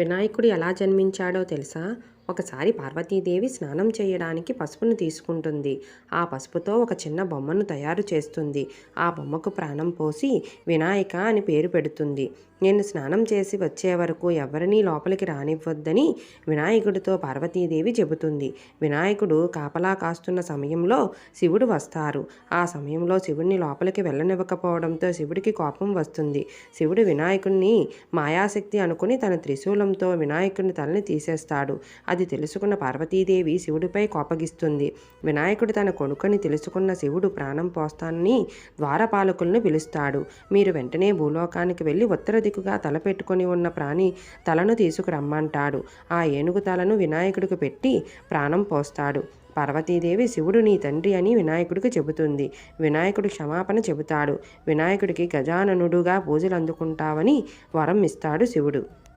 వినాయకుడు ఎలా జన్మించాడో తెలుసా? ఒకసారి పార్వతీదేవి స్నానం చేయడానికి పసుపును తీసుకుంటుంది. ఆ పసుపుతో ఒక చిన్న బొమ్మను తయారు చేస్తుంది. ఆ బొమ్మకు ప్రాణం పోసి వినాయక అని పేరు పెడుతుంది. నేను స్నానం చేసి వచ్చే వరకు ఎవరినీ లోపలికి రానివ్వద్దని వినాయకుడితో పార్వతీదేవి చెబుతుంది. వినాయకుడు కాపలా కాస్తున్న సమయంలో శివుడు వస్తారు. ఆ సమయంలో శివుడిని లోపలికి వెళ్ళనివ్వకపోవడంతో శివుడికి కోపం వస్తుంది. శివుడు వినాయకుడిని మాయాశక్తి అనుకుని తన త్రిశూలంతో వినాయకుడిని తలని తీసేస్తాడు. అది తెలుసుకున్న పార్వతీదేవి శివుడిపై కోపగిస్తుంది. వినాయకుడు తన కొడుకుని తెలుసుకున్న శివుడు ప్రాణం పోస్తానని ద్వారపాలకులను పిలుస్తాడు. మీరు వెంటనే భూలోకానికి వెళ్ళి ఉత్తర దిక్కుగా తల పెట్టుకొని ఉన్న ప్రాణి తలను తీసుకురమ్మంటాడు. ఆ ఏనుగు తలను వినాయకుడికి పెట్టి ప్రాణం పోస్తాడు. పార్వతీదేవి శివుడు నీ తండ్రి అని వినాయకుడికి చెబుతుంది. వినాయకుడు క్షమాపణ చెబుతాడు. వినాయకుడికి గజాననుడుగా పూజలు అందుకుంటావని వరం ఇస్తాడు శివుడు.